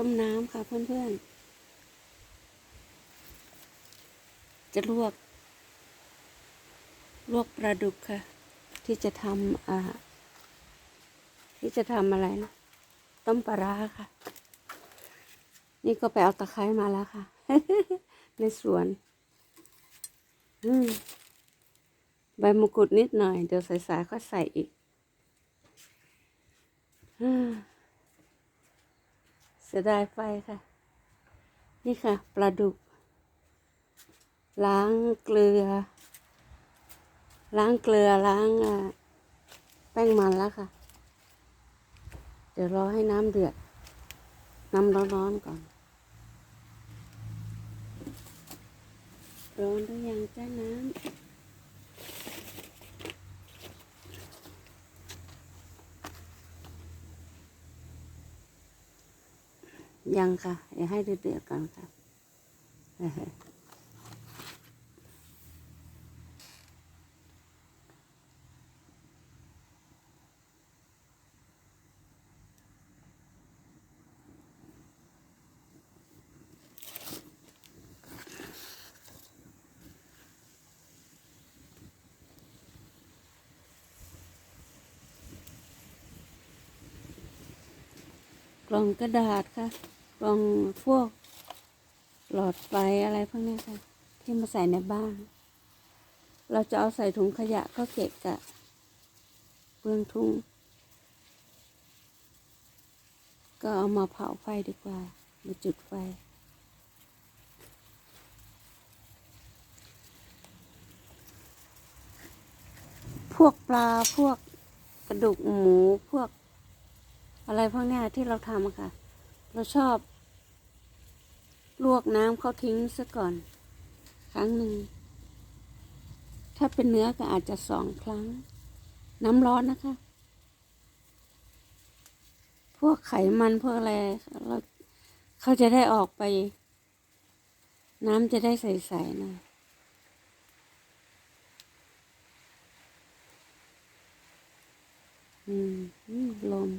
ต้มน้ำค่ะเพื่อนๆ จะลวก ลวกปลาดุกค่ะ ที่จะทำอ่า ที่จะทำอะไรนะ ต้มปลาร้าค่ะ นี่ก็ไปเอาตะไคร้มาแล้วค่ะ ในสวน ใบมะกรูดนิดหน่อย เดี๋ยวสายๆก็ใส่อีก อืม เสียดายไฟค่ะ นี่ค่ะ ปลาดุก ล้างเกลือ ล้างเกลือล้างแป้งมันแล้วค่ะ เดี๋ยวรอให้น้ำเดือด น้ำร้อนๆก่อน ร้อนหรือยังจ้าน้ำ ยังค่ะ อย่าให้เดือดๆก่อนค่ะกล่องกระดาษค่ะ กล่องพวก หลอดไฟอะไรพวกนี้ค่ะ ที่มาใส่ในบ้าน เราจะเอาใส่ถุงขยะก็เกะกะเปลืองทุ่ง ก็เอามาเผาไฟดีกว่า มาจุดไฟ พวกปลาพวกกระดูกหมูพวกอะไรพวกนี้ที่เราทำค่ะ เราชอบ ลวกน้ำเขาทิ้งซะก่อน ครั้งหนึ่ง ถ้าเป็นเนื้อก็อาจจะสองครั้ง น้ำร้อนนะคะ พวกไขมันพวกอะไรเราเขาจะได้ออกไป น้ำจะได้ใสๆหน่อยอืมลม